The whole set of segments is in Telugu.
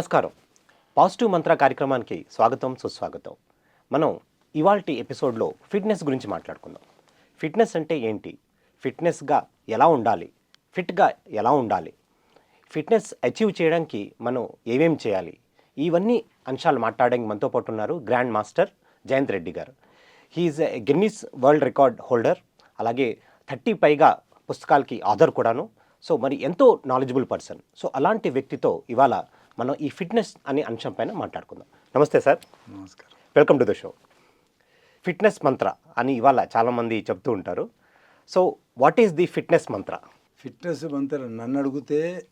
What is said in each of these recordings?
నమస్కారం. పాజిటివ్ మంత్ర కార్యక్రమానికి స్వాగతం సుస్వాగతం. మనం ఇవాల్టి ఎపిసోడ్లో ఫిట్నెస్ గురించి మాట్లాడుకుందాం. ఫిట్నెస్ అంటే ఏంటి? ఫిట్నెస్గా ఎలా ఉండాలి? ఫిట్గా ఎలా ఉండాలి? ఫిట్నెస్ అచీవ్ చేయడానికి మనం ఏమేం చేయాలి? ఇవన్నీ అంశాలు మాట్లాడడానికి మనతో పాటు ఉన్నారు గ్రాండ్ మాస్టర్ జయంత్ రెడ్డి గారు. He's Guinness world record holder. అలాగే థర్టీ పైగా పుస్తకాలకి ఆధర్ కూడాను. సో మరి ఎంతో నాలెడ్జబుల్ పర్సన్. సో అలాంటి వ్యక్తితో ఇవాళ మనం ఈ ఫిట్నెస్ అనే అంశం పైన మాట్లాడుకుందాం. నమస్తే సార్. నమస్కారం. Welcome to the show fitness mantra అని ఇవాళ చాలామంది చెప్తూ ఉంటారు. So what is the fitness mantra fitness mantra నన్ను అడిగితే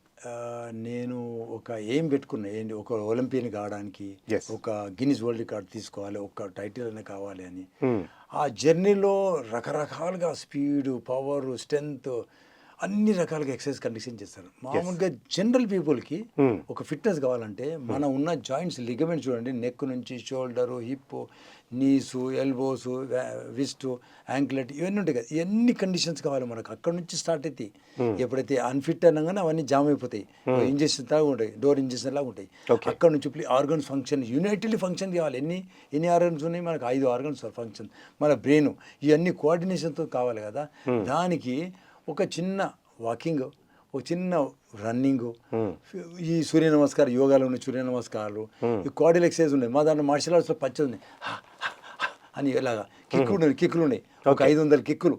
నేను ఒక ఏం పెట్టుకున్నా ఏంటి ఒక ఒలింపియన్ కావడానికి. ఒక గిన్నిస్ వరల్డ్ రికార్డ్ తీసుకోవాలి ఒక టైటిల్ అనే కావాలి అని. Hmm. ఆ జర్నీలో రకరకాలుగా స్పీడ్ పవర్ స్ట్రెంగ్త్ అన్ని రకాలుగా ఎక్సర్సైజ్ కండిషన్ చేస్తారు. మామూలుగా జనరల్ పీపుల్కి Hmm. ఒక ఫిట్నెస్ కావాలంటే మన ఉన్న జాయింట్స్ లిగమెంట్ చూడండి. నెక్ నుంచి shoulder hip knees elbows wrist anklet ఇవన్నీ ఉంటాయి కదా. ఇవన్నీ కండిషన్స్ కావాలి మనకు? అక్కడ నుంచి స్టార్ట్ అవుతాయి ఎప్పుడైతే అన్ఫిట్ అనగానే అవన్నీ జామ్ అయిపోతాయి. ఇంజెక్షన్ లాగా ఉంటాయి. డోర్ ఇంజెక్షన్ లాగా ఉంటాయి. అక్కడ నుంచి ఆర్గన్స్ ఫంక్షన్ యునైటెడ్లీ ఫంక్షన్ కావాలి. ఎన్ని ఎన్ని ఆర్గన్స్ ఉన్నాయి? మనకు ఐదు ఆర్గన్స్ ఫంక్షన్. మన బ్రెయిన్ ఇవన్నీ కోఆర్డినేషన్తో కావాలి కదా. దానికి ఒక చిన్న వాకింగ్ ఒక చిన్న రన్నింగ్ ఈ సూర్య నమస్కారం యోగాలో ఉన్న సూర్య నమస్కారాలు ఈ కోడిల్ ఎక్సర్సైజ్ ఉన్నాయి. మా దాంట్లో మార్షల్ ఆర్ట్స్లో హా, హా అని ఇలాగా కిక్కులు ఉన్నాయి కిక్కులు ఉన్నాయి. ఒక ఐదు వందల కిక్కులు.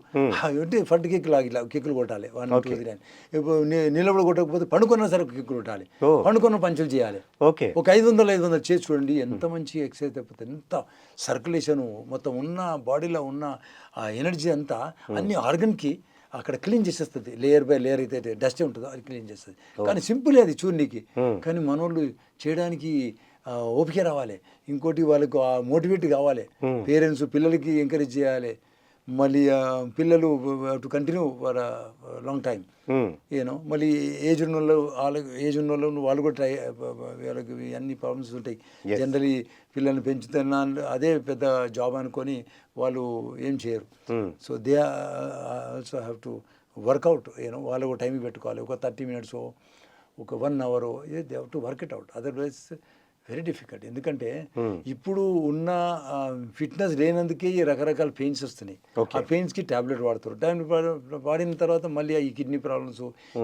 అంటే ఫంట్ కిక్కులు ఇట్లా కిక్కులు కొట్టాలి. వన్ టూ త్రీ అని ఇప్పుడు నిలబడి కొట్టకపోతే పండుకున్న సరే కిక్కులు కొట్టాలి. పండుకున్న పంచులు చేయాలి. ఓకే. ఒక ఐదు వందలు ఐదు వందలు చేసి చూడండి ఎంత మంచి ఎక్సర్సైజ్ అయిపోతుంది ఎంత సర్క్యులేషను మొత్తం ఉన్న బాడీలో ఉన్న ఆ ఎనర్జీ అంతా అన్ని ఆర్గన్కి అక్కడ క్లీన్ చేసేస్తుంది. లేయర్ బై లేయర్ అయితే డస్ట్ ఉంటుందో అది క్లీన్ చేస్తుంది. కానీ సింపుల్ అది చూడనీకి కానీ మనోళ్ళు చేయడానికి ఓపిక రావాలి. ఇంకోటి వాళ్ళకు మోటివేట్ కావాలి. పేరెంట్స్ పిల్లలకి ఎంకరేజ్ చేయాలి. మళ్ళీ పిల్లలు to continue for long time. You know మళ్ళీ ఏజ్ ఉన్న వాళ్ళు వాళ్ళకి ఏజ్ ఉన్న వాళ్ళు వాళ్ళు కూడా ట్రై వాళ్ళకి అన్ని ప్రాబ్లమ్స్ ఉంటాయి. జనరలీ పిల్లల్ని పెంచుతున్నా అదే పెద్ద జాబ్ అనుకొని వాళ్ళు ఏం చేయరు. So they also have to workout you know వాళ్ళు ఒక టైం పెట్టుకోవాలి. ఒక థర్టీ మినిట్స్ ఒక one hour they have to work it out otherwise very difficult. ఎందుకంటే ఇప్పుడు ఉన్న ఫిట్నెస్ లేనందుకే ఈ రకరకాల పెయిన్స్ వస్తున్నాయి. ఆ పెయిన్స్కి టాబ్లెట్ వాడతారు టాబ్లెట్ వాడ- వాడిన తర్వాత మళ్ళీ ఈ కిడ్నీ ప్రాబ్లమ్స్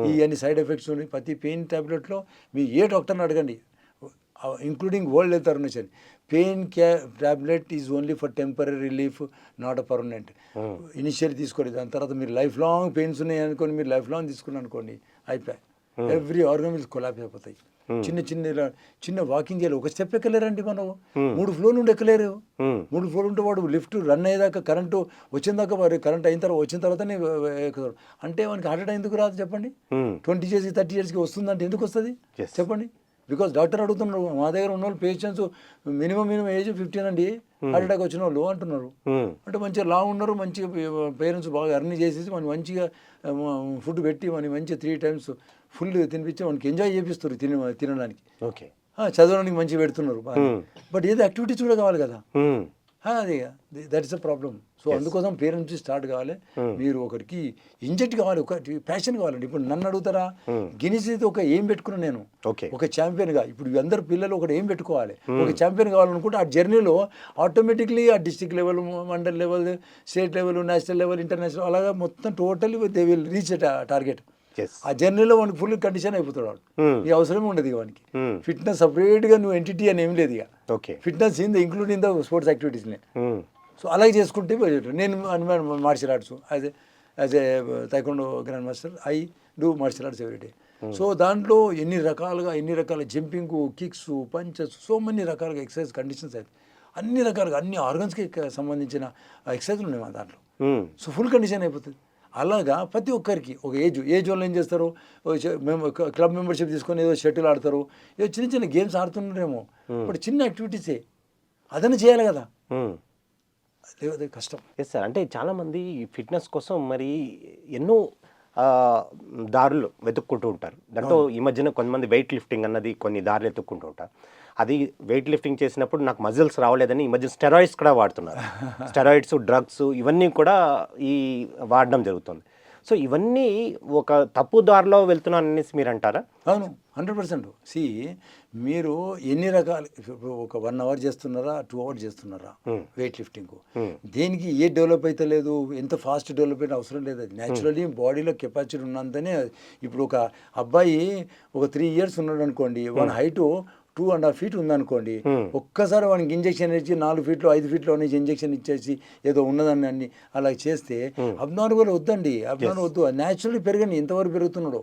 ఈ అన్ని సైడ్ ఎఫెక్ట్స్ ఉన్నాయి. ప్రతి పెయిన్ టాబ్లెట్లో మీ ఏ డాక్టర్ని అడగండి. Including World Health Organization. Pain క్యా tablet is only for temporary relief not a permanent initial తీసుకోండి. దాని తర్వాత మీరు లైఫ్ లాంగ్ పెయిన్స్ ఉన్నాయి అనుకోండి మీరు లైఫ్ లాంగ్ తీసుకున్నారు అనుకోండి అయిపోయి ఎవ్రీ ఆర్గన్ విల్ కొలాప్స్ అయిపోతాయి చిన్న చిన్న చిన్న వాకింగ్ చేయాలి ఒక స్టెప్ ఎక్కలేరండి మనం మూడు ఫ్లోర్ నుండి ఎక్కలేరు. మూడు ఫ్లోర్ ఉంటే వాడు లిఫ్ట్ రన్ అయ్యేదాకా కరెంటు వచ్చిన దాకా వాడు కరెంట్ అయిన తర్వాత వచ్చిన తర్వాతనే ఎక్కుతాడు అంటే వానికి హార్ట్ అటాక్ ఎందుకు రాదు చెప్పండి. ట్వంటీ ఇయర్స్కి థర్టీ ఇయర్స్కి వస్తుందంటే ఎందుకు వస్తుంది. చెప్పండి బికాస్ డాక్టర్ అడుగుతున్నారు మా దగ్గర ఉన్న వాళ్ళు patients minimum minimum age fifteen అండి హార్ట్ అటాక్ వచ్చిన వాళ్ళు అంటున్నారు. అంటే మంచిగా లా ఉన్నారు మంచిగా పేరెంట్స్ బాగా అర్న్ చేసేసి మనం మంచిగా ఫుడ్ పెట్టి మనం మంచిగా త్రీ టైమ్స్ ఫుల్ తినిపించి మనకి ఎంజాయ్ చేపిస్తారు తిన తినడానికి. ఓకే. చదవడానికి మంచిగా పెడుతున్నారు. బట్ ఏదో యాక్టివిటీస్ కూడా కావాలి కదా. అది that is a problem so అందుకోసం పేరెంట్స్ స్టార్ట్ కావాలి. మీరు ఒకరికి ఇంజెక్ట్ కావాలి ఒక ప్యాషన్ కావాలండి. ఇప్పుడు నన్ను అడుగుతారా? గినిస్ అయితే ఒక ఏం పెట్టుకున్నా నేను. ఓకే. ఒక ఛాంపియన్గా ఇప్పుడు అందరు పిల్లలు ఒకటి ఏం పెట్టుకోవాలి? ఒక ఛాంపియన్ కావాలనుకుంటే ఆ జర్నీలో ఆటోమేటిక్లీ ఆ district level mandal level state level national level international అలాగా మొత్తం totally they will reach target ఆ జర్నీలో వానికి ఫుల్ కండిషన్ అయిపోతాడు వాడు Hmm. ఈ అవసరమే ఉండదు ఇక వానికి Hmm. ఫిట్నెస్ సపరేట్గా నువ్వు ఎంటిటీ అని ఏం లేదు ఇక okay fitness in the including the sports యాక్టివిటీస్ని. So అలాగే చేసుకుంటే. నేను martial arts as as a taekwondo grand master I do martial arts every day so దాంట్లో ఎన్ని రకాలుగా ఎన్ని రకాల jumping kicks punches so many రకాలుగా ఎక్సర్సైజ్ కండిషన్స్ అయితే అన్ని రకాలుగా అన్ని ఆర్గన్స్కి సంబంధించిన ఎక్సర్సైజ్లు ఉన్నాయి మా దాంట్లో. సో ఫుల్ కండిషన్ అయిపోతుంది అలాగా ప్రతి ఒక్కరికి ఒక ఏజ్ ఏజ్ వాళ్ళు ఏం చేస్తారు? మేము క్లబ్ మెంబర్షిప్ తీసుకొని ఏదో షటిల్ ఆడతారు. ఏదో చిన్న చిన్న గేమ్స్ ఆడుతున్నారేమో ఇప్పుడు చిన్న యాక్టివిటీసే అదన్నీ చేయాలి కదా. అదే అదే కష్టం. ఎస్ సార్ అంటే చాలామంది ఫిట్నెస్ కోసం మరి ఎన్నో దారులు వెతుక్కుంటూ ఉంటారు. దాంట్లో ఈ మధ్యన కొంతమంది వెయిట్ లిఫ్టింగ్ అన్నది కొన్ని దారులు ఎత్తుక్కుంటూ ఉంటారు. అది వెయిట్ లిఫ్టింగ్ చేసినప్పుడు నాకు మజిల్స్ రావలేదని ఈ మధ్య స్టెరాయిడ్స్ కూడా వాడుతున్నారు. స్టెరాయిడ్స్ డ్రగ్స్ ఇవన్నీ కూడా ఈ వాడడం జరుగుతుంది. సో ఇవన్నీ ఒక తప్పు దారిలో వెళ్తున్నాను అనేసి మీరు అంటారా అవును హండ్రెడ్ పర్సెంట్ సి మీరు ఎన్ని రకాలు ఇప్పుడు ఒక వన్ అవర్ చేస్తున్నారా టూ అవర్స్ చేస్తున్నారా వెయిట్ లిఫ్టింగ్ దేనికి ఏ డెవలప్ అయితే లేదు ఎంత ఫాస్ట్ డెవలప్ అయినా అవసరం లేదు అది. న్యాచురలీ బాడీలో కెపాసిటీ ఉన్నంతనే ఇప్పుడు ఒక అబ్బాయి ఒక త్రీ ఇయర్స్ ఉన్నాడు అనుకోండి వాడి height two and half feet ఉందనుకోండి ఒక్కసారి వానికి ఇంజెక్షన్ ఇచ్చి నాలుగు ఫీట్లు ఐదు ఫీట్లో నుంచి ఇంజెక్షన్ ఇచ్చేసి ఏదో ఉన్నదాన్ని అన్ని అలా చేస్తే అబ్నార్మల్ వద్దండి. అబ్నార్మల్ వద్దు. న్యాచురల్లీ పెరగని ఇంతవరకు పెరుగుతున్నాడు.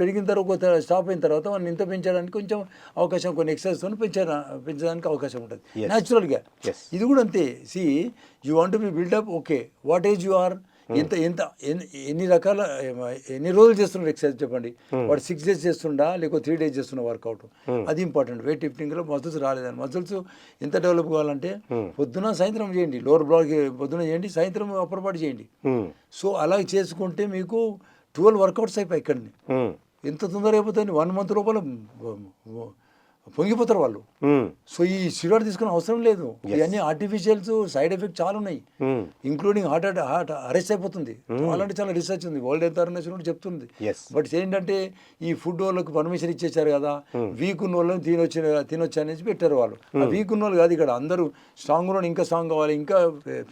పెరిగిన తర్వాత స్టాప్ అయిన తర్వాత వాడిని ఇంత పెంచడానికి కొంచెం అవకాశం కొన్ని ఎక్సర్సైజ్తో పెంచడా పెంచడానికి అవకాశం ఉంటుంది. న్యాచురల్గా. ఇది కూడా అంతే. See you want be buildup okay what age you are ఎంత ఎంత ఎన్ని- ఎన్ని రకాల ఎన్ని రోజులు చేస్తున్నారు ఎక్సర్సైజ్ చెప్పండి? వాడు సిక్స్ డేస్ చేస్తుండా లేకపోతే త్రీ డేస్ చేస్తున్న వర్కౌట్ అది ఇంపార్టెంట్ వెయిట్ లిఫ్టింగ్లో మజిల్స్ రాలేదని మజిల్స్ ఎంత డెవలప్ కావాలంటే పొద్దున సాయంత్రం చేయండి. లోవర్ బ్లాక్ పొద్దున చేయండి సాయంత్రం అప్పర్ చేయండి. సో అలా చేసుకుంటే మీకు ట్వెల్వ్ వర్కౌట్స్ అయిపోయి ఇక్కడిని. ఎంత తొందరగా అయిపోతుంది వన్ మంత్ లోపల పొంగిపోతారు వాళ్ళు. సో ఈ సిరాడ్ తీసుకునే అవసరం లేదు. ఇవన్నీ ఆర్టిఫిషియల్స్ సైడ్ ఎఫెక్ట్ చాలా ఉన్నాయి. Including heart attack heart arrest అయిపోతుంది. చాలా అంటే చాలా రీసెర్చ్ ఉంది. వరల్డ్ హెల్త్ ఆర్గనైజేషన్ కూడా చెప్తుంది. బట్ ఏంటంటే ఈ ఫుడ్ వాళ్ళకి పర్మిషన్ ఇచ్చేసారు కదా వీక్ ఉన్న వాళ్ళని తినొచ్చి తినొచ్చు అనేసి పెట్టారు వాళ్ళు. ఆ వీక్ ఉన్న వాళ్ళు కాదు ఇక్కడ అందరూ స్ట్రాంగ్ ఉన్న ఇంకా స్ట్రాంగ్ కావాలి ఇంకా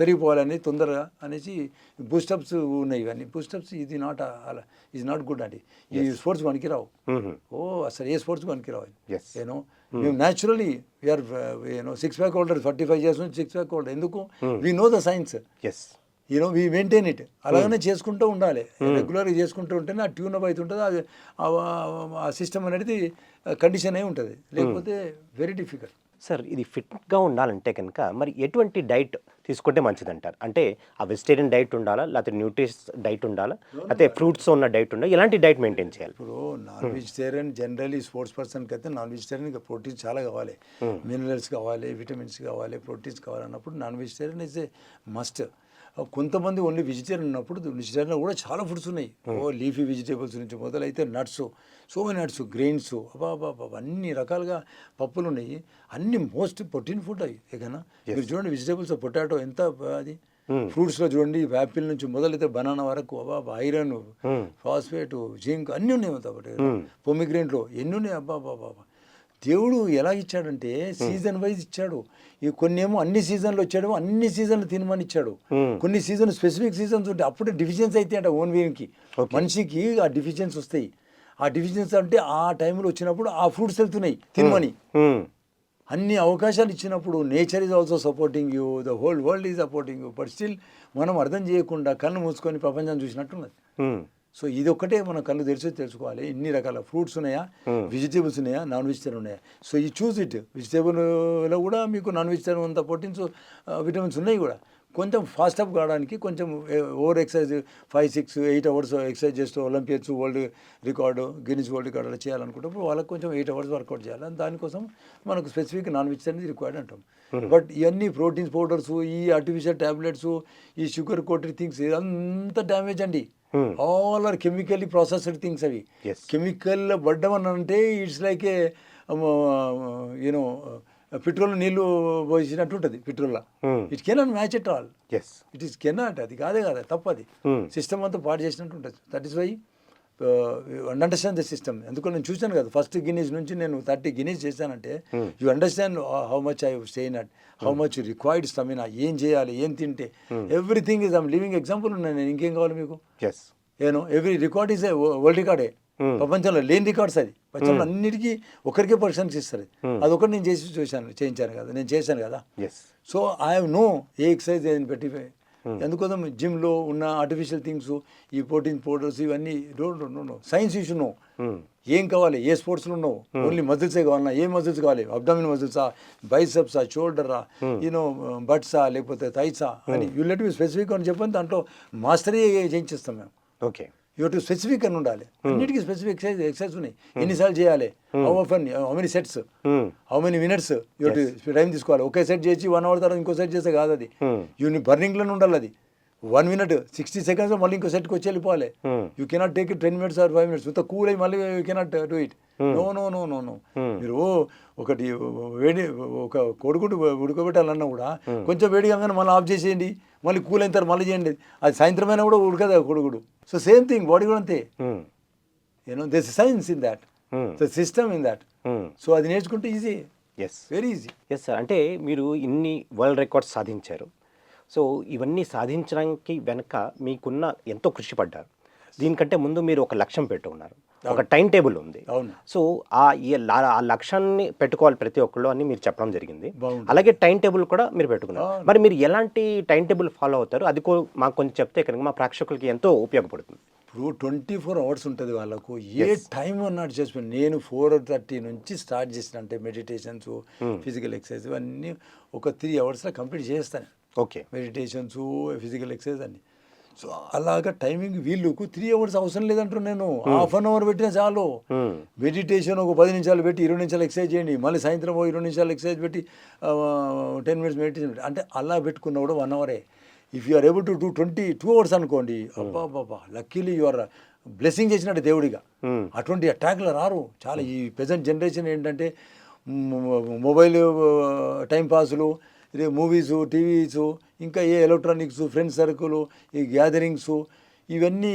పెరిగిపోవాలి అని తొందరగా అనేసి బూస్టప్స్ ఉన్నాయి ఇవన్నీ. బూస్టప్స్ ఇది నాట్ అలా ఇది నాట్ గుడ్ అండి ఈ స్పోర్ట్స్ మనకి రావు. Mhm. ఓ అసలు ఏ స్పోర్ట్స్ మనకి రావు. Yes. యూనో మేము naturally we are you know six pack holder forty five years నుంచి సిక్స్ ప్యాక్ హోల్డర్ ఎందుకు? We know the science Yes. You know we maintain it అలాగనే చేసుకుంటూ ఉండాలి. రెగ్యులర్గా చేసుకుంటూ ఉంటేనే ఆ ట్యూన్ అప్ అవుతుంటుంది అది ఆ- ఆ సిస్టమ్ అనేది కండిషన్ అయి ఉంటుంది. లేకపోతే వెరీ డిఫికల్ట్ సార్ ఇది ఫిట్గా ఉండాలంటే కనుక మరి ఎటువంటి డైట్ తీసుకుంటే మంచిది అంటారు అంటే ఆ వెజిటేరియన్ డైట్ ఉండాలా లేకపోతే న్యూట్రిష్ డైట్ ఉండాలా లేకపోతే ఫ్రూట్స్ ఉన్న డైట్ ఉండాలా? ఎలాంటి డైట్ మెయింటైన్ చేయాలి? ఇప్పుడు నాన్ వెజిటేరియన్ జనరలీ స్పోర్ట్స్ పర్సన్కి అయితే నాన్ వెజిటేరియన్ ప్రోటీన్స్ చాలా కావాలి. మినరల్స్ కావాలి విటమిన్స్ కావాలి ప్రోటీన్స్ కావాలి అన్నప్పుడు non vegetarian is a must. కొంతమంది ఓన్లీ వెజిటేరియన్ ఉన్నప్పుడు వెజిటేరియన్ కూడా చాలా ఫుడ్స్ ఉన్నాయి. ఓ లీఫీ వెజిటేబుల్స్ నుంచి మొదలైతే nuts so many nuts grains అబ్బా అబ్బా అన్ని రకాలుగా పప్పులు ఉన్నాయి. అన్ని మోస్ట్ ప్రోటీన్ ఫుడ్ అవి ఏకనా. మీరు చూడండి వెజిటేబుల్స్ పొటాటో ఎంత అది? ఫ్రూట్స్లో చూడండి యాపిల్ నుంచి మొదలైతే బనానా వరకు అబ్బా ఐరన్ ఫాస్ఫేట్ జింక్ అన్నీ ఉన్నాయి కాబట్టి పొమిగ్రెంట్లో ఎన్ని ఉన్నాయి? అబ్బా అబ్బా దేవుడు ఎలా ఇచ్చాడంటే సీజన్ వైజ్ ఇచ్చాడు. ఈ కొన్ని ఏమో అన్ని సీజన్లు వచ్చాడు అన్ని సీజన్లు తినమని ఇచ్చాడు. కొన్ని సీజన్ స్పెసిఫిక్ సీజన్స్ ఉంటాయి అప్పుడే డిఫిషియన్స్ అయితే అంట ఓన్ వీన్కి. మనిషికి ఆ డిఫిషియన్స్ వస్తాయి. ఆ డిఫిషియన్స్ అంటే ఆ టైంలో వచ్చినప్పుడు ఆ ఫ్రూట్స్ వెళ్తున్నాయి తినమని. అన్ని అవకాశాలు ఇచ్చినప్పుడు nature is also supporting you the whole world is supporting you but still మనం అర్థం చేయకుండా కళ్ళు మూసుకొని ప్రపంచం చూసినట్టున్నది. సో ఇది ఒక్కటే మన కళ్ళు తెరిచి తెలుసుకోవాలి. ఇన్ని రకాల ఫ్రూట్స్ ఉన్నాయా? వెజిటేబుల్స్ ఉన్నాయా? నాన్ వెజిటేరియన్ ఉన్నాయా? సో ఈ చూస్ ఇట్. వెజిటేబుల్లో కూడా మీకు నాన్ వెజిటేరియన్ అంత ప్రోటీన్స్ విటమిన్స్ ఉన్నాయి కూడా. కొంచెం ఫాస్ట్ అప్ కావడానికి కొంచెం over exercise five six eight hours exercise చేస్తూ Olympians world record Guinness world record అలా చేయాలనుకున్నప్పుడు వాళ్ళకి కొంచెం ఎయిట్ అవర్స్ వర్కౌట్ చేయాలి. దానికోసం మనకు స్పెసిఫిక్ నాన్ వెజ్ అనేది రిక్వైర్డ్ అంటాం. బట్ ఇవన్నీ ప్రోటీన్స్ పౌడర్స్ ఈ ఆర్టిఫిషియల్ టాబ్లెట్స్ ఈ షుగర్ కోటెడ్ థింగ్స్ ఇదంతా డ్యామేజ్ అండి. All are chemically processed things అవి. కెమికల్ పడ్డం అని అంటే it's like a you know petrol నీళ్ళు పోసినట్టు ఉంటుంది petrol Hmm. It cannot match it all. It is cannot అది కాదే కాదు తప్పది Hmm. సిస్టమ్ అంతా పాడు చేసినట్టు ఉంటుంది that is why understand the system ఎందుకంటే నేను చూశాను కదా ఫస్ట్ గిన్నీస్ నుంచి నేను థర్టీ గిన్నీస్ చేశానంటే you understand how much I strain at how much required stamina ఏం చేయాలి ఏం తింటే everything is I'm living example ఉన్నాను నేను ఇంకేం కావాలి మీకు. ఏనో ఎవ్రీ రికార్డ్ ఈజ్ వరల్డ్ రికార్డే ప్రపంచంలో లేని రికార్డ్స్ అది. ప్రపంచంలో అన్నిటికీ ఒకరికే పర్సన్స్ ఇస్తారు అది. ఒకటి నేను చేసి చూశాను చేయించాను కదా నేను చేశాను కదా. So I know a exercise పెట్టి ఎందుకోసం జిమ్లో ఉన్న ఆర్టిఫిషియల్ థింగ్స్ ఈ ప్రోటీన్ పౌడర్స్ ఇవన్నీ don't know no science issue no Hmm. ఏం కావాలి? ఏ స్పోర్ట్స్లో ఉన్నావు? ఓన్లీ మజిల్సే కావాలన్నా ఏ మజిల్స్ కావాలి? అబ్డామిన్ మజిల్సా బైసెప్సా షోల్డరా యూనో బట్సా లేకపోతే థైసా అని యూ లెట్ మీ స్పెసిఫిక్ అని చెప్పని దాంట్లో మాస్టరీ చేయించేస్తాం మేము. Okay. యూ టు స్పెసిఫిక్ అని ఉండాలి. అన్నిటికీ స్పెసిఫిక్ ఎక్సైజ్ ఎక్సైజ్ ఉన్నాయి. ఎన్నిసార్లు చేయాలి? How often how many sets Hmm. How many minutes you to time తీసుకోవాలి. ఒకే సెట్ చేసి వన్ అవర్ తర్వాత ఇంకో సెట్ చేస్తే కాదు అది. Hmm. యూ నీ బర్నింగ్లోనే ఉండాలి అది. వన్ మినిట్ సిక్స్టీ సెకండ్స్ మళ్ళీ ఇంకో సెట్కి వచ్చి వెళ్ళిపోవాలి. Hmm. You cannot take ten minutes or five minutes ఇంత కూల్ అయ్యి మళ్ళీ you cannot do it no no no no no Hmm. మీరు ఒకటి వేడి ఒక కొడుకుడు ఉడకబెట్టాలన్నా కూడా కొంచెం వేడి కాగానే మళ్ళీ ఆఫ్ చేసేయండి. మళ్ళీ కూల్ అయిన తర్వాత మళ్ళీ చేయండి. అది సాయంత్రం అయినా కూడా ఉడకదు కొడుకుడు. సో సేమ్ థింగ్ బాడీ కూడా అంతే. Hmm. You know this science in that Hmm. The system in that Hmm. So అది నేర్చుకుంటే easy yes very easy yes sir అంటే మీరు ఇన్ని వరల్డ్ రికార్డ్స్ సాధించారు. సో ఇవన్నీ సాధించడానికి వెనక మీకున్న ఎంతో కృషి పడ్డారు. దీనికంటే ముందు మీరు ఒక లక్ష్యం పెట్టుకున్నారు ఒక టైం టేబుల్ ఉంది. అవును. సో ఆ ఆ లక్ష్యాన్ని పెట్టుకోవాలి ప్రతి ఒక్కళ్ళు అని మీరు చెప్పడం జరిగింది. అలాగే టైం టేబుల్ కూడా మీరు పెట్టుకున్నారు. మరి మీరు ఎలాంటి టైం టేబుల్ ఫాలో అవుతారు? అది మాకు కొంచెం చెప్తే కనుక మా ప్రేక్షకులకి ఎంతో ఉపయోగపడుతుంది. ఇప్పుడు ట్వంటీ ఫోర్ అవర్స్ ఉంటుంది వాళ్ళకు. ఏ టైం అన్నట్టు చేసుకుని నేను ఫోర్ థర్టీ నుంచి స్టార్ట్ చేసిన అంటే మెడిటేషన్స్ ఫిజికల్ ఎక్సర్సైజ్ ఇవన్నీ ఒక త్రీ అవర్స్లో కంప్లీట్ చేస్తాను. ఓకే మెడిటేషన్స్ ఫిజికల్ ఎక్సర్సైజ్ అన్ని. సో అలాగా టైమింగ్ వీళ్ళకు త్రీ అవర్స్ అవసరం లేదంటారు నేను. హాఫ్ అన్ అవర్ పెట్టినా చాలు. Hmm. మెడిటేషన్ ఒక పది నిమిషాలు పెట్టి ఇరవై నిమిషాలు ఎక్సర్సైజ్ చేయండి. మళ్ళీ సాయంత్రం ఇరవై నిమిషాలు ఎక్సర్సైజ్ పెట్టి టెన్ మినిట్స్ మెడిటేషన్ పెట్టి. అంటే అలా పెట్టుకున్నా కూడా one అవరే if you are able to do twenty two hours అనుకోండి. అబ్బా బాబా లక్కీలీ యు ఆర్ బ్లెస్సింగ్ చేసినట్టు దేవుడిగా. Hmm. అటువంటి అటాక్లు రారు. చాలా ఈ ప్రజెంట్ జనరేషన్ ఏంటంటే మొబైల్ టైం ఇది మూవీస్ టీవీస్ ఇంకా ఏ ఎలక్ట్రానిక్స్ ఫ్రెండ్స్ సర్కిల్ ఈ గ్యాదరింగ్స్ ఇవన్నీ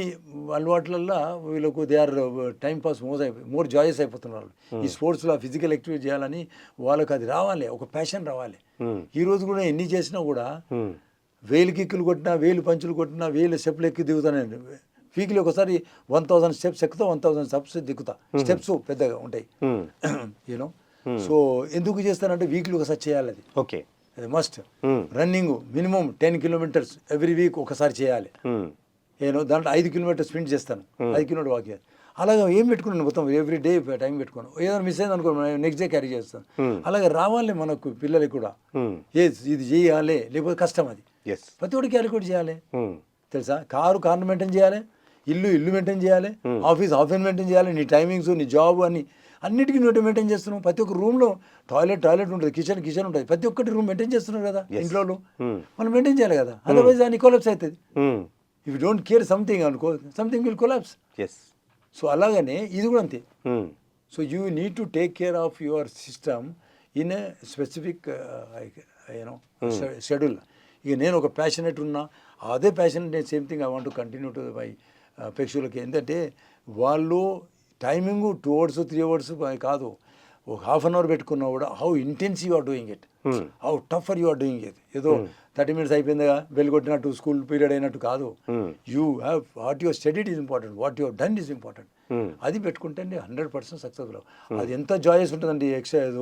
అలవాట్లల్లో వీళ్ళకు దే ఆర్ టైం పాస్ మోజ్ అయిపోయి మోర్ జాయస్ అయిపోతున్నారు. ఈ స్పోర్ట్స్లో ఫిజికల్ యాక్టివిటీ చేయాలని వాళ్ళకి అది రావాలి ఒక ప్యాషన్ రావాలి. Hmm. ఈ రోజు కూడా ఎన్ని చేసినా కూడా Hmm. వేలు కిక్కులు కొట్టినా వేలు పంచులు కొట్టినా వేలు స్టెప్లు ఎక్కి దిగుతాను వీక్లీ ఒకసారి వన్ థౌసండ్ స్టెప్స్ ఎక్కుతా వన్ థౌసండ్ స్టెప్స్ దిగుతా స్టెప్స్ పెద్దగా ఉంటాయి. Hmm. యూనో సో ఎందుకు చేస్తానంటే వీక్లీ ఒకసారి చేయాలి అది. Okay must Hmm. Running minimum ten kilometres every week ఒకసారి చేయాలి. Hmm. నేను దాంట్లో ఐదు కిలోమీటర్స్ స్ప్రింట్ చేస్తాను. ఐదు కిలోమీటర్ వాక్ చేయాలి. అలాగే ఏం పెట్టుకున్నాను మొత్తం ఎవ్రీ డే టైం పెట్టుకున్నాను ఏదైనా మిస్ అయింది అనుకో నెక్స్ట్ డే క్యారీ చేస్తాను. Hmm. అలాగే రావాలి మనకు పిల్లలకి కూడా. Hmm. ఏ ఇది చేయాలి లేకపోతే కష్టం అది. ప్రతి ఒక్కటి క్యాలిక్యులేట్ చేయాలి. Hmm. తెలుసా? కారు కార్ను మెయింటైన్ చేయాలి. ఇల్లు ఇల్లు మెయింటైన్ చేయాలి. Hmm. ఆఫీస్ ఆఫీస్ మెయింటైన్ చేయాలి. నీ టైమింగ్స్ నీ జాబ్ అన్ని అన్నిటికీ నువ్వు మెయింటైన్ చేస్తున్నావు. ప్రతి ఒక్క రూమ్లో టాయిలెట్ టాయిలెట్ ఉంటుంది. కిచెన్ కిచెన్ ఉంటుంది. ప్రతి ఒక్కటి రూమ్ మెయింటైన్ చేస్తున్నారు కదా. ఇంట్లో Hmm. మనం మెయింటైన్ చేయాలి కదా. అదర్వైజ్ దాన్ని కొలాప్స్ అవుతుంది. ఇఫ్ డోంట్ కేర్ సంథింగ్ అనుకో సంథింగ్ విల్ కొలాప్స్ సో అలాగనే ఇది కూడా అంతే. So you need to take care of your system in a specific you know schedule ఇక నేను ఒక ప్యాషనెట్ ఉన్నా అదే ప్యాషన్ నేను same thing I want to continue to my ప్రేక్షకులకి. ఏంటంటే వాళ్ళు timing two hours three hours కాదు. ఒక హాఫ్ అన్ అవర్ పెట్టుకున్నా కూడా how intense you are doing it. How tougher you are doing it. ఏదో థర్టీ మినిట్స్ అయిపోయిందిగా బెల్ కొట్టినట్టు స్కూల్ పీరియడ్ అయినట్టు కాదు. You have what your studied is important what your done is important. అది పెట్టుకుంటే హండ్రెడ్ పర్సెంట్ సక్సెస్ఫుల్ అది ఎంత జాయస్ ఉంటుందండి ఎక్సర్సైజ్?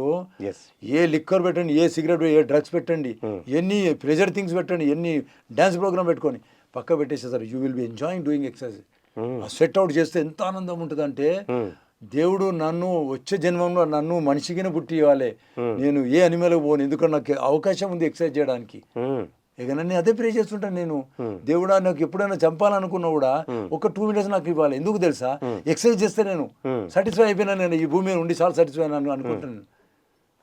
ఎస్ ఏ లిక్కర్ పెట్టండి ఏ సిగరెట్ ఏ డ్రగ్స్ పెట్టండి ఎన్ని ప్రెజర్ థింగ్స్ పెట్టండి ఎన్ని డ్యాన్స్ ప్రోగ్రామ్ పెట్టుకొని పక్క పెట్టేసేసారు. You will be enjoying doing exercise. Set out చేస్తే ఎంత ఆనందం ఉంటుందంటే. దేవుడు నన్ను వచ్చే జన్మంలో నన్ను మనిషికినే పుట్టి ఇవ్వాలి. నేను ఏ అనిమల్కి పోను ఎందుకంటే నాకు అవకాశం ఉంది ఎక్సర్సైజ్ చేయడానికి. ఇక నన్ను అదే ప్రే చేస్తుంటాను నేను. దేవుడా నాకు ఎప్పుడైనా చంపాలనుకున్నా కూడా ఒక టూ మినిట్స్ నాకు ఇవ్వాలి. ఎందుకు తెలుసా? ఎక్సర్సైజ్ చేస్తే నేను. సాటిస్ఫై అయిపోయినా నేను ఈ భూమి మీద ఉండి చాలా సాటిస్ఫై అయినాను అనుకుంటాను.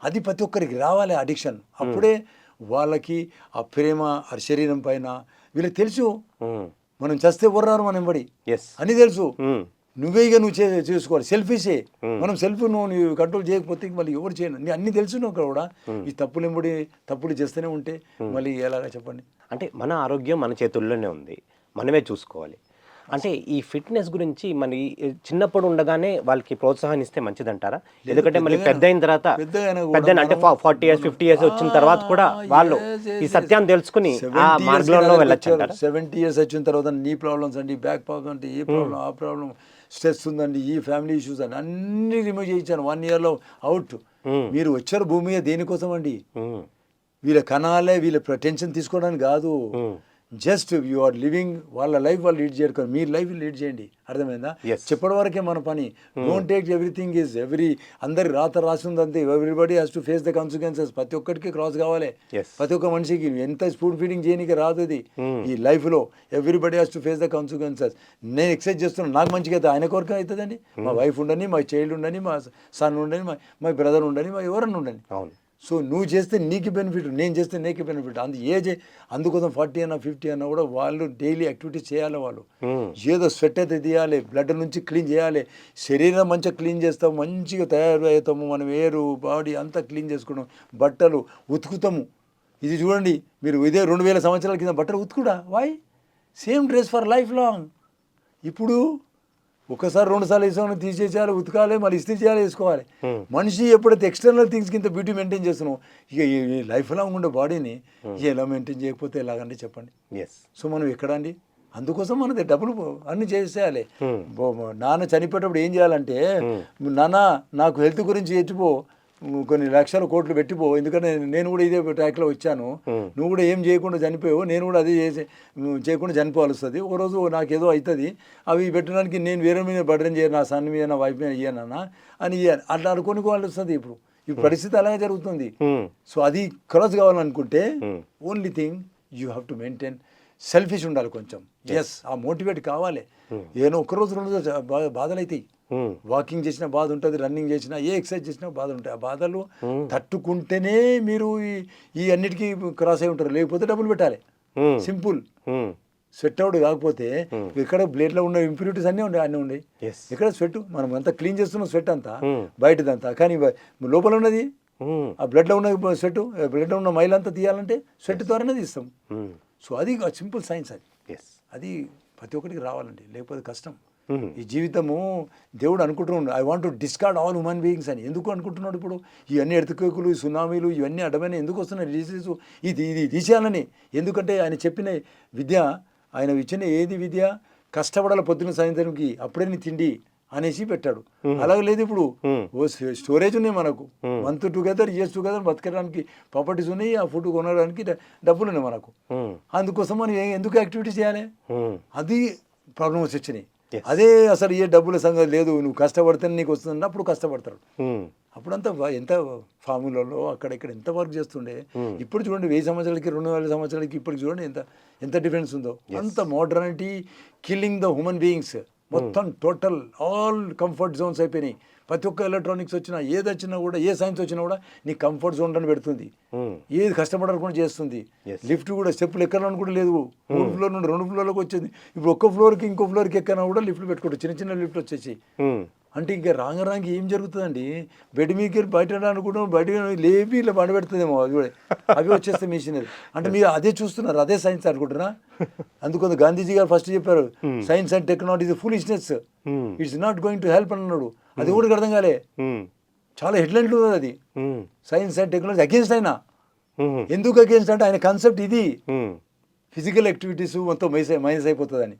అది ప్రతి ఒక్కరికి రావాలి అడిక్షన్ అప్పుడే వాళ్ళకి ఆ ప్రేమ ఆ శరీరం పైన వీళ్ళకి తెలుసు. మనం చస్తే ఉర్రారు మనం బడి ఎస్ అని తెలుసు. Hmm. నువ్వే ఇక నువ్వు చేసుకోవాలి. సెల్ఫీసే మనం సెల్ఫ్ నువ్వు నువ్వు కంట్రోల్ చేయకపోతే మళ్ళీ ఎవరు చేయను. నీ అన్ని తెలుసు కూడా. ఈ తప్పులు ఎంబడి తప్పులు చేస్తూనే ఉంటే మళ్ళీ ఎలాగా చెప్పండి? అంటే మన ఆరోగ్యం మన చేతుల్లోనే ఉంది. మనమే చూసుకోవాలి. అంటే ఈ ఫిట్నెస్ గురించి మరి చిన్నప్పుడు ఉండగానే వాళ్ళకి ప్రోత్సాహాన్ని ఇస్తే మంచిదంటారా ఎందుకంటే మళ్ళీ పెద్ద అయిన తర్వాత పెద్ద అంటే ఫార్టీ ఇయర్స్ ఫిఫ్టీ ఇయర్స్ వచ్చిన తర్వాత కూడా వాళ్ళు ఈ సత్యాన్ని తెలుసుకుని ఆ మార్గంలో వెళ్ళొచ్చు సెవెంటీ ఇయర్స్ వచ్చిన తర్వాత నీ ప్రాబ్లమ్స్ అండి బ్యాక్ ప్రాబ్లమ్ అంటే ఈ ప్రాబ్లం ఆ ప్రాబ్లం స్ట్రెస్ ఉందండి ఈ ఫ్యామిలీ ఇష్యూస్ అండి అన్ని రిమూవ్ చేయించాను. వన్ ఇయర్లో అవుట్ మీరు వచ్చారు భూమి మీద దేనికోసం అండి Hmm. వీళ్ళ కణాలే వీళ్ళ టెన్షన్ తీసుకోవడానికి కాదు. Hmm. Just you are living వాళ్ళ లైఫ్ వాళ్ళు లీడ్ చేయరు. మీరు లైఫ్ లీడ్ చేయండి. అర్థమైందా. చెప్పడం వరకే మన పని. Don't take everything is every అందరి రాత రాసి ఉంది అంతే. Everybody has to face the consequences ప్రతి ఒక్కరికి క్రాస్ కావాలి. ప్రతి ఒక్క మనిషికి ఎంత స్పూడ్ ఫీడింగ్ చేయడానికి రాదు ఇది. ఈ లైఫ్లో everybody has to face the consequences నేను ఎక్సైజ్ చేస్తున్నాను నాకు మంచిగా అయితే ఆయన కొరకు అవుతుందండి. మా వైఫ్ ఉండని మా చైల్డ్ ఉండని మా సన్ ఉండని మా మా బ్రదర్ ఉండని మా ఎవరన్నా ఉండని అవును. సో నువ్వు చేస్తే నీకు బెనిఫిట్ నేను చేస్తే నీకు బెనిఫిట్ అందు ఏజ్ అందుకోసం ఫార్టీ అన్నా ఫిఫ్టీ అన్నా కూడా వాళ్ళు డైలీ యాక్టివిటీస్ చేయాలి వాళ్ళు. మ్మ్. ఏదో స్వెట్ అయితే తీయాలి బ్లడ్ నుంచి క్లీన్ చేయాలి. శరీరం మంచిగా క్లీన్ చేస్తాం మంచిగా తయారు అవుతాము మనం వేరు బాడీ అంతా క్లీన్ చేసుకుంటాం బట్టలు ఉతుకుతాము. ఇది చూడండి మీరు ఇదే రెండు వేల సంవత్సరాల కింద బట్టలు ఉతుకుడా? Why same dress for life long ఇప్పుడు ఒకసారి రెండు సార్లు వేసామని తీసేసేయాలి ఉతకాలి మళ్ళీ ఇస్త్రీ చేయాలి వేసుకోవాలి. Hmm. మనిషి ఎప్పుడైతే ఎక్స్టర్నల్ థింగ్స్ కింద బ్యూటీ మెయింటైన్ చేస్తున్నాం ఇక ఈ లైఫ్ లాంగ్ ఉండే బాడీని ఇక ఎలా మెయింటైన్ చేయకపోతే ఎలాగంటే చెప్పండి. ఎస్ సో మనం ఎక్కడండి అందుకోసం మనది డబ్బులు అన్ని చేసేయాలి. Hmm. నాన్న చనిపోయేటప్పుడు ఏం చేయాలంటే నాన్న నాకు హెల్త్ గురించి ఎచ్చిపో కొన్ని లక్షల కోట్లు పెట్టిపో ఎందుకంటే నేను కూడా ఇదే ట్రాక్లో వచ్చాను. నువ్వు కూడా ఏం చేయకుండా చనిపోయావు నేను కూడా అదే చేసి చేయకుండా చనిపోవాల్సి వస్తుంది ఒకరోజు నాకు ఏదో అవుతుంది అవి పెట్టడానికి నేను వేరే మీద బర్డన్ చేయను నా సన్ మీద నా వైఫ్ మీద ఇయ్యానన్నా అని ఇయ్యాను. అట్లా అనుకోని వాళ్ళు వస్తుంది ఇప్పుడు. ఈ పరిస్థితి అలాగే జరుగుతుంది. సో అది క్రాస్ కావాలనుకుంటే. Only thing you have to maintain selfish ఉండాలి కొంచెం. ఎస్ ఆ మోటివేట్ కావాలి. ఏదో ఒక్కరోజు రెండు బాధలు అవుతాయి. వాకింగ్ చేసిన బాధ ఉంటుంది రన్నింగ్ చేసినా ఏ ఎక్సర్సైజ్ చేసినా బాధ ఉంటాయి ఆ బాధలు తట్టుకుంటేనే మీరు ఈ అన్నిటికీ క్రాస్ అయి ఉంటారు. లేకపోతే డబ్బులు పెట్టాలి. సింపుల్. స్వెట్ అవుట్ కాకపోతే ఇక్కడ బ్లేడ్లో ఉన్న ఇంప్యూరిటీస్ అన్నీ ఉండే అన్నీ Yes. ఇక్కడ స్వెట్ మనం అంతా క్లీన్ చేస్తున్నాం స్వెట్ అంతా. బయటదంతా. కానీ లోపల ఉన్నది. ఆ బ్లడ్లో ఉన్న స్వెట్ బ్లడ్లో ఉన్న మైల్ అంతా తీయాలంటే స్వెట్ ద్వారానే తీస్తాం. సో అది సింపుల్ సైన్స్ అది. అది ప్రతి ఒక్కరికి రావాలండి. లేకపోతే కష్టం. ఈ జీవితము దేవుడు అనుకుంటున్నాడు I want to discard all human beings అని. ఎందుకు అనుకుంటున్నాడు ఇప్పుడు? ఇవన్నీ ఎడతకేకులు ఈ సునామీలు ఇవన్నీ అడ్డమైన ఎందుకు వస్తున్నాయి? డిసీజు ఇది ఇది తీసేయాలని. ఎందుకంటే ఆయన చెప్పిన విద్య ఆయన ఇచ్చిన ఏది విద్య? కష్టపడాల పొద్దున సాయంత్రంకి అప్పుడే నీ తిండి అనేసి పెట్టాడు. అలాగే లేదు ఇప్పుడు. ఓ స్టోరేజ్ ఉన్నాయి మనకు. మంత్ టుగెదర్ ఇయర్స్ టుగెదర్ బతకడానికి ప్రాపర్టీస్ ఉన్నాయి ఆ ఫుడ్ కొనడానికి డబ్బులు ఉన్నాయి మనకు. అందుకోసం మనం ఎందుకు యాక్టివిటీ చేయాలి. అది ప్రాబ్లమ్స్ వచ్చినాయి. అదే అసలు ఏ డబ్బుల సంగతి లేదు నువ్వు కష్టపడితే నీకు వస్తుంది అప్పుడు కష్టపడతారు మ్మ్. అప్పుడంతా ఎంత ఫార్ములలో అక్కడ ఇక్కడ ఎంత వర్క్ చేస్తుండే. ఇప్పుడు చూడండి వెయ్యి సంవత్సరాలకి రెండు వేల సంవత్సరాలకి ఇప్పటికి చూడండి ఎంత ఎంత డిఫరెన్స్ ఉందో. అంత modernity killing the human beings మొత్తం టోటల్ ఆల్ కంఫర్ట్ జోన్స్ అయిపోయినాయి. ప్రతి ఒక్క ఎలక్ట్రానిక్స్ వచ్చినా ఏది వచ్చినా కూడా ఏ సైన్స్ వచ్చినా కూడా నీ కంఫర్ట్ జోన్ అని పెడుతుంది. మ్మ్. ఏది కష్టపడకుండా చేస్తుంది. లిఫ్ట్ కూడా స్టెప్పులు ఎక్కాలని కూడా లేదు. మూడు ఫ్లోర్ నుండి రెండు ఫ్లోర్లకు వచ్చింది. ఇప్పుడు ఒక్క ఫ్లోర్కి ఇంకో ఫ్లోర్కి ఎక్కనా కూడా లిఫ్ట్లు పెట్టుకోవచ్చు. చిన్న చిన్న లిఫ్ట్ వచ్చేసి. మ్మ్. అంటే ఇంకా రాంగ రాంగి ఏం జరుగుతుందండి? బెడ్ మీదకి వెళ్ళి బయట అనుకుంటాం బయట లేపి ఇలా బండ పెడుతుందేమో అది కూడా. అవి వచ్చేస్తే మిషనరీ అంటే మీరు అదే చూస్తున్నారు అదే సైన్స్ అనుకుంటున్నా? అందుకని గాంధీజీ గారు ఫస్ట్ చెప్పారు science and technology full isness. It's not going to help అన్నాడు. అది కూడా అర్థం కాలే. మ్మ్. చాలా హెడ్లైన్లు అది. సైన్స్ అండ్ టెక్నాలజీ అగేన్స్ట్ అయినా. మ్మ్. ఎందుకు అగేన్స్ట్ అంటే ఆయన కాన్సెప్ట్ ఇది. ఫిజికల్ యాక్టివిటీస్ మొత్తం మైనస్ మైనస్ అయిపోతుందని.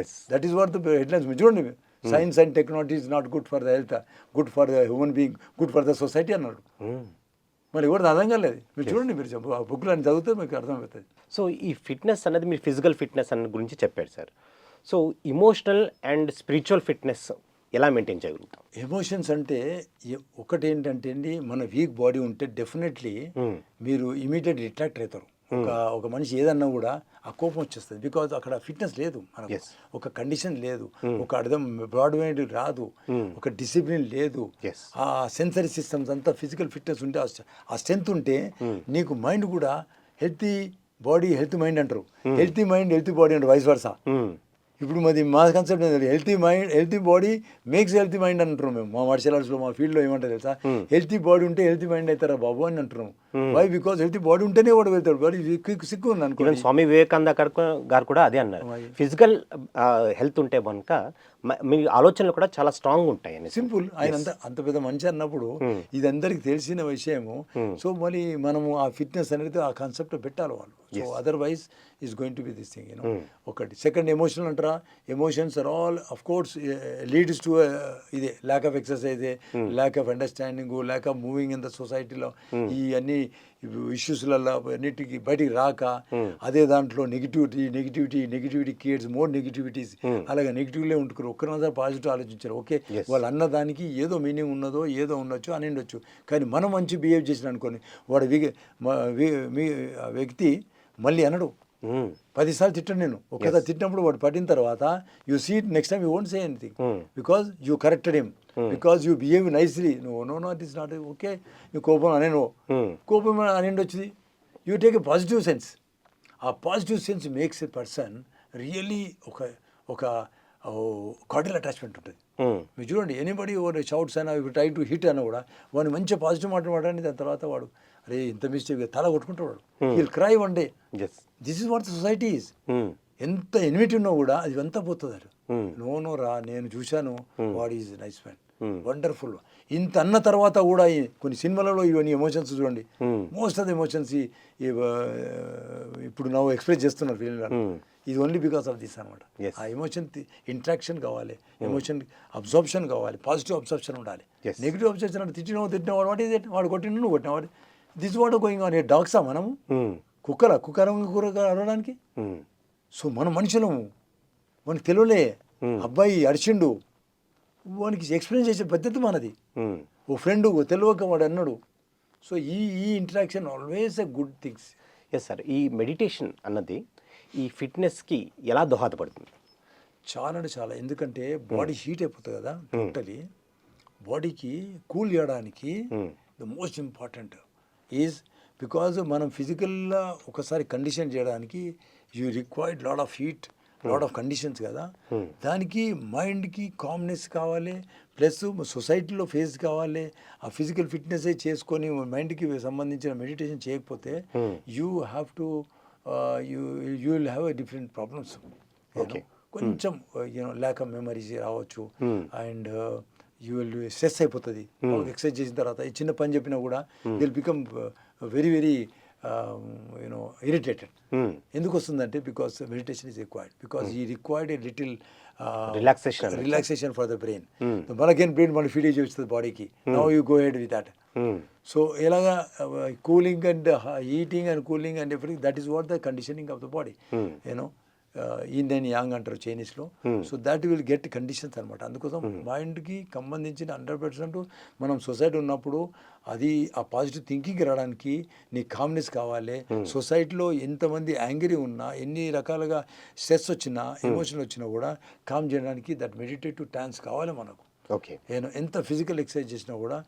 Yes that is what the headlines మీరు చూడండి. Science and technology is not good for the health good for the human being good for the society అన్నాడు. మ్మ్. మరి ఎవరు అర్థం కాలేదు. మీరు చూడండి మీరు బుక్లు అని చదివితే మీకు అర్థమవుతుంది. సో ఈ ఫిట్నెస్ అనేది మీరు ఫిజికల్ ఫిట్నెస్ అన్న గురించి చెప్పారు sir so emotional and spiritual fitness ఎలా మెయింటైన్ చేయగలుగుతాం? ఎమోషన్స్ అంటే ఒకటి ఏంటంటే అండి మన వీక్ బాడీ ఉంటే డెఫినెట్లీ. మీరు ఇమీడియట్ రిట్రాక్ట్ అవుతారు. ఒక ఒక మనిషి ఏదన్నా కూడా ఆ కోపం వచ్చేస్తుంది. బికాజ్ అక్కడ ఫిట్నెస్ లేదు మనకు. ఒక కండిషన్ లేదు. ఒక అర్థం బ్రాడ్ మైండ్ రాదు. ఒక డిసిప్లిన్ లేదు. ఆ సెన్సరీ సిస్టమ్స్ అంతా ఫిజికల్ ఫిట్నెస్ ఉంటే ఆ స్ట- ఆ స్ట్రెంత్ ఉంటే నీకు మైండ్ కూడా హెల్తీ బాడీ హెల్తీ మైండ్ అంటారు. హెల్తీ మైండ్ హెల్తీ బాడీ అంటారు వైస్ వర్సా. ఇప్పుడు మాది మా కాన్సెప్ట్ ఏంటంటే healthy mind healthy body makes healthy mind అంటున్నాం మేము. మా మార్షల్ ఆర్ట్స్లో మా ఫీల్డ్లో ఏమంటారు తెలుసా? హెల్తీ బాడీ ఉంటే హెల్తీ మైండ్ అవుతారా బాబు అని అంటున్నాం. వై బికాస్ హెల్తీ బాడీ ఉంటేనే వాడు వెళ్తాడు. బాడీ సిక్కు ఉంది అనుకో స్వామి వివేకానంద గారు కూడా అదే అన్నారు. ఫిజికల్ హెల్త్ ఉంటే కనుక మ- ఆలోచనలు కూడా చాలా స్ట్రాంగ్ ఉంటాయి సింపుల్ ఆయన అంత అంత పెద్ద మంచి అన్నప్పుడు ఇది అందరికి తెలిసిన విషయము. సో మరి మనము ఆ ఫిట్నెస్ అనేది ఆ కాన్సెప్ట్ పెట్టాలి వాళ్ళు. So otherwise is going to be this thing you know ఒకటి. సెకండ్ ఎమోషనల్ అంటారా? Emotions are all of course leads to ఇదే lack of exercise lack of understanding lack of moving in the సొసైటీలో ఈ అన్ని ఇష్యూస్లలో అన్నిటికీ బయటికి రాక అదే దాంట్లో negativity negativity negativity creates more negativities అలాగే నెగిటివ్లే ఉంటున్నారు. ఒక్కరినొకసారి పాజిటివ్ ఆలోచించారు. ఓకే. వాళ్ళు అన్నదానికి ఏదో మీనింగ్ ఉన్నదో ఏదో ఉండొచ్చు అని ఉండొచ్చు. కానీ మనం మంచి బిహేవ్ చేసిన అనుకోని వాడు వ్యక్తి మళ్ళీ అనడు. పదిసార్లు తిట్టాను నేను. ఒకసారి తిట్టినప్పుడు వాడు పట్టిన తర్వాత you see next time you won't say anything Hmm. Because you corrected him because you behave nicely నువ్వు no no it is not okay నీ కోపం అనే Hmm. కోపం అనేది వచ్చింది? You take a positive sense ఆ positive sense makes a person really ఒక ఒక కార్డియల్ అటాచ్మెంట్ ఉంటుంది. మ్మ్. మీరు చూడండి ఎనీబడి షౌట్స్ అయినా ట్రై టు హిట్ అయినా కూడా వాడిని మంచిగా పాజిటివ్ మాట మాట్లాడి దాని తర్వాత వాడు అరే ఇంత మిస్టేక్ తల కొట్టుకుంటాడు will cry one day this is what the society is మ్మ్. ఎంత ఎనిమిటీ ఉన్నా కూడా అది అంతా పోతుంది అది. Hmm. నో నో రా నేను చూశాను. What is nice man Hmm. Wonderful ఇంత అన్న తర్వాత కూడా కొన్ని సినిమాలలో ఇవన్నీ ఎమోషన్స్ చూడండి. Hmm. Most of the emotions ఇప్పుడు ನಾವು ఎక్స్ప్రెస్ చేస్తున్నారు ఫీలింగ్ Hmm. ఇది ఓన్లీ బికాస్ ఆఫ్ దిస్ అనమాట. ఆ ఎమోషన్ ఇంట్రాక్షన్ కావాలి. ఎమోషన్ అబ్జార్ప్షన్ కావాలి. పాజిటివ్ అబ్జార్ప్షన్ ఉండాలి. నెగిటివ్ అబ్జార్ప్షన్ అంటే తిట్టిన తిట్టిన వాడు వాట్ ఈజ్ ఇట్ వాడు కొట్టిన నువ్వు కొట్టిన వాడు this what going on a డాగ్సా మనము. కుక్కల కుక్కర కూర అరవడానికి. సో మన మనుషులము మనకి తెలియలే. అబ్బాయి అడిచిండు వానికి ఎక్స్ప్లెయిన్ చేసే పద్ధతి మనది. ఓ ఫ్రెండ్ తెలియక వాడు అన్నాడు సో ఈ ఈ interaction always a good things yes sir ఈ మెడిటేషన్ అన్నది ఈ ఫిట్నెస్కి ఎలా దోహదపడుతుంది చాలా అంటే చాలా ఎందుకంటే బాడీ హీట్ అయిపోతుంది కదా టోటలీ బాడీకి కూల్ చేయడానికి. The most important is because మనం ఫిజికల్గా ఒకసారి కండిషన్ చేయడానికి you required lot of heat lot of conditions కదా Hmm. దానికి మైండ్కి కామ్నెస్ కావాలి ప్లస్ సొసైటీలో ఫేస్ కావాలి ఆ ఫిజికల్ ఫిట్నెస్ చేసుకొని మైండ్కి సంబంధించిన మెడిటేషన్ చేయకపోతే Hmm. You have to you you will have a different problems. కొంచెం you know lack of memories రావచ్చు Hmm. And you will stress అయిపోతుంది ఎక్సర్సైజ్ చేసిన తర్వాత ఈ చిన్న పని చెప్పినా కూడా they'll become very very you know irritated. ఎందుకు వస్తుందంటే because meditation is required because ఈ రిక్వైర్డ్ ఏ లిటిల్ అన్నమాట. Relaxation for the brain. మనకేం బ్రెయిన్ మన ఫీల్ చేస్తుంది బాడీకి now you go head with that. So ఎలాగా cooling and heating and cooling and everything that is what the conditioning of the body. You know yin and yang అంటారు చైనీస్లో Hmm. So that will get conditions అనమాట అందుకోసం మైండ్కి సంబంధించిన హండ్రెడ్ పర్సెంట్ మనం సొసైటీ ఉన్నప్పుడు అది ఆ పాజిటివ్ థింకింగ్ రావడానికి నీ కామ్నెస్ కావాలి. సొసైటీలో ఎంతమంది యాంగ్రీ ఉన్నా ఎన్ని రకాలుగా స్ట్రెస్ వచ్చినా ఎమోషన్ వచ్చినా కూడా కామ్ చేయడానికి దట్ మెడిటేటివ్ టాన్స్ కావాలి మనకు. ఓకే నేను ఎంత ఫిజికల్ ఎక్సర్సైజ్ చేసినా కూడా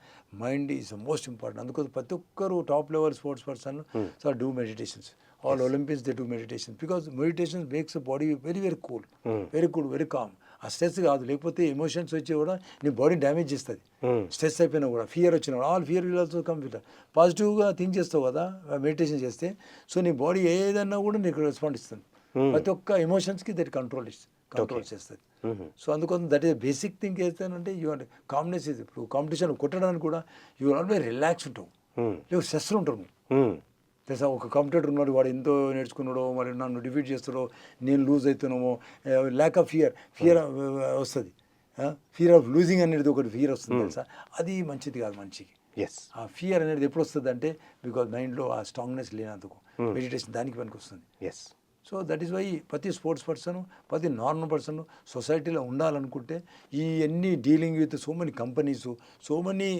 మైండ్ ఈజ్ మోస్ట్ ఇంపార్టెంట్ అందుకోసం ప్రతి ఒక్కరు top level sports person so do meditations all Olympics they do meditation because meditation makes body very very cool Hmm. Very cool very calm ఆ స్ట్రెస్ కాదు లేకపోతే ఎమోషన్స్ వచ్చి కూడా నీ బాడీ డ్యామేజ్ చేస్తుంది Hmm. స్ట్రెస్ అయిపోయినా కూడా ఫియర్ వచ్చినా కూడా all fear will also come with పాజిటివ్గా థింక్ చేస్తావు కదా మెడిటేషన్ చేస్తే సో నీ బాడీ ఏదన్నా కూడా నీకు రెస్పాండ్ ఇస్తుంది Hmm. ప్రతి ఒక్క ఎమోషన్స్కి దట్ కంట్రోల్ ఇస్తుంది కంట్రోల్ చేస్తుంది. సో అందుకోసం దట్ ఈస్ బేసిక్ థింగ్ ఏంటంటే యూ అంటే కాంబినేస్ ఇది ఇప్పుడు కాంపిటీషన్ కొట్టడానికి కూడా యూ ఆల్వేస్ రిలాక్స్ ఉంటావు మ్మ్. లేవు స్ట్రెస్ ఉంటావు నువ్వు. తెలుసా ఒక కాంపిటేటర్ ఉన్నాడు వాడు ఎంతో నేర్చుకున్నాడో మరి నన్ను డిఫీట్ చేస్తాడో నేను లూజ్ అవుతున్నామో ల్యాక్ ఆఫ్ ఫియర్ ఫియర్ వస్తుంది. ఫియర్ ఆఫ్ లూజింగ్ అనేది ఒకటి ఫియర్ వస్తుంది తెలుసా? అది మంచిది కాదు మనిషికి. ఎస్ ఆ ఫియర్ అనేది ఎప్పుడు వస్తుంది అంటే బికాజ్ మైండ్లో ఆ స్ట్రాంగ్నెస్ లేనందుకు. Hmm. మెడిటేషన్ దానికి పనికి వస్తుంది yes so that is why ప్రతి స్పోర్ట్స్ పర్సన్ ప్రతి నార్మల్ పర్సన్ సొసైటీలో ఉండాలనుకుంటే ఈ అన్ని dealing with so many companies so many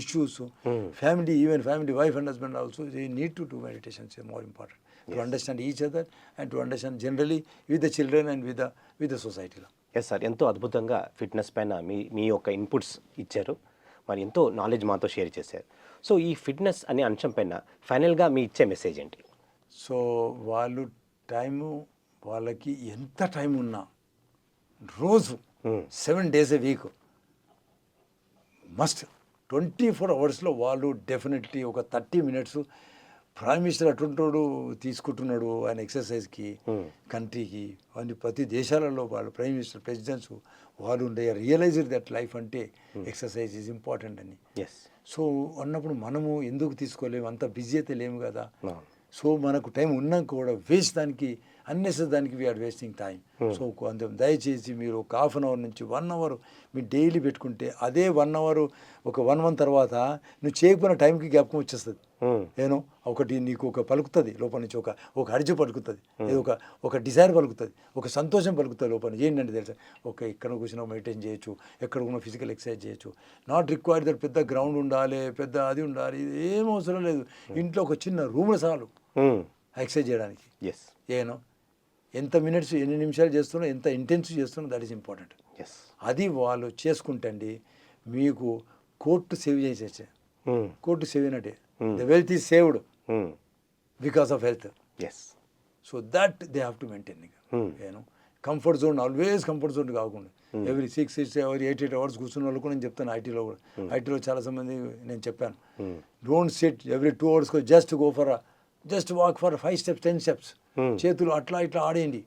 issues Hmm. Family even family wife and husband also they need to do meditations more important. To understand each other and to understand generally with the children and with the with the సొసైటీలో. ఎస్ సార్ ఎంతో అద్భుతంగా ఫిట్నెస్ పైన మీ మీ యొక్క ఇన్పుట్స్ ఇచ్చారు. మరి ఎంతో నాలెడ్జ్ మాతో షేర్ చేశారు. సో ఈ ఫిట్నెస్ అనే అంశం పైన ఫైనల్గా మీ ఇచ్చే మెసేజ్ ఏంటి? సో వాళ్ళు టైము వాళ్ళకి ఎంత టైం ఉన్నా రోజు Hmm. Seven days a week. Must twenty four అవర్స్లో వాళ్ళు డెఫినెట్లీ ఒక థర్టీ మినిట్స్ ప్రైమ్ మినిస్టర్ అటుంటాడు తీసుకుంటున్నాడు ఆయన ఎక్సర్సైజ్కి Hmm. కంట్రీకి. అన్ని ప్రతి దేశాలలో వాళ్ళు ప్రైమ్ మినిస్టర్ ప్రెసిడెంట్స్ వాళ్ళు ఉండే రియలైజ్ దట్ లైఫ్ అంటే ఎక్సర్సైజ్ ఈజ్ ఇంపార్టెంట్ అని. ఎస్ సో అన్నప్పుడు మనము ఎందుకు తీసుకోలేము? అంత బిజీ అయితే లేము కదా. సో మనకు టైం ఉన్నాక కూడా వేస్ట్ దానికి అన్నెసరీ దానికి వీఆర్ వేస్టింగ్ టైం సో కొంచెం దయచేసి మీరు ఒక హాఫ్ అన్ అవర్ నుంచి వన్ అవర్ మీరు డైలీ పెట్టుకుంటే అదే వన్ అవర్ ఒక వన్ మంత్ తర్వాత నువ్వు చేయకపోయిన టైంకి జ్ఞాపకం వచ్చేస్తుంది. మ్మ్. ఏనో ఒకటి నీకు ఒక పలుకుతుంది లోపల నుంచి ఒక ఒక అర్జు పలుకుతుంది. ఏదో ఒక ఒక డిజైర్ పలుకుతుంది ఒక సంతోషం పలుకుతుంది లోపల నుంచి. ఏంటంటే తెలుసా? ఒక ఎక్కడ కూర్చున్నా మెయింటైన్ చేయొచ్చు ఎక్కడ కూడా ఫిజికల్ ఎక్సర్సైజ్ చేయొచ్చు. నాట్ రిక్వైర్డ్ దట్ పెద్ద గ్రౌండ్ ఉండాలి పెద్ద అది ఉండాలి ఏం అవసరం లేదు. ఇంట్లో ఒక చిన్న రూమ్లో చాలు. ఎక్సర్సైజ్ చేయడానికి. ఎస్ ఏనో ఎంత మినిట్స్ ఎన్ని నిమిషాలు చేస్తున్నా ఎంత ఇంటెన్స్ చేస్తున్నా దట్ ఈస్ ఇంపార్టెంట్ ఎస్ అది వాళ్ళు చేసుకుంటండి మీకు కోర్టు సేవ్ చేసేసే. కోర్టు సేవ్ అయినట్టే. Hmm. The wealth is saved because of health yes so that they have to maintain Hmm. నేను comfort zone always comfort zone కాకుండా. ఎవ్రీ సిక్స్ సిక్స్ ఎవరి ఎయిట్ ఎయిట్ అవర్స్ కూర్చున్న వాళ్ళు కూడా నేను చెప్తాను ఐటీలో కూడా. ఐటీలో చాలా మంది నేను చెప్పాను. Don't sit every two hours just go for just walk for five steps ten steps. Hmm. చేతులు అట్లా ఇట్లా ఆడేయండి.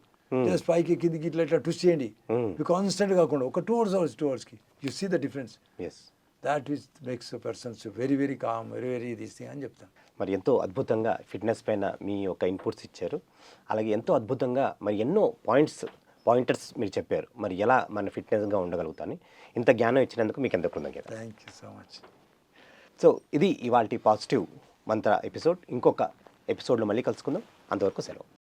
జస్ట్ పైకి కిందికి ఇట్లా ఇట్లా ట్విస్ట్ చేయండి. Hmm. కాన్స్టెంట్ కాకుండా ఒక టూ అవర్స్ అవర్స్ టూ అవర్స్కి you see the difference that is makes persons very very calm very very this thing అని చెప్తాను. మరి ఎంతో అద్భుతంగా ఫిట్నెస్ పైన మీ యొక్క ఇన్పుట్స్ ఇచ్చారు. అలాగే ఎంతో అద్భుతంగా మరి ఎన్నో పాయింట్స్ పాయింటర్స్ మీరు చెప్పారు. మరి ఎలా మన ఫిట్నెస్గా ఉండగలుగుతాని ఇంత జ్ఞానం ఇచ్చినందుకు మీకు ఎంత కృతజ్ఞత thank you so much so ఇది ఇవాళ పాజిటివ్ మంత్ర ఎపిసోడ్. ఇంకొక ఎపిసోడ్లో మళ్ళీ కలుసుకుందాం. అంతవరకు సెలవు.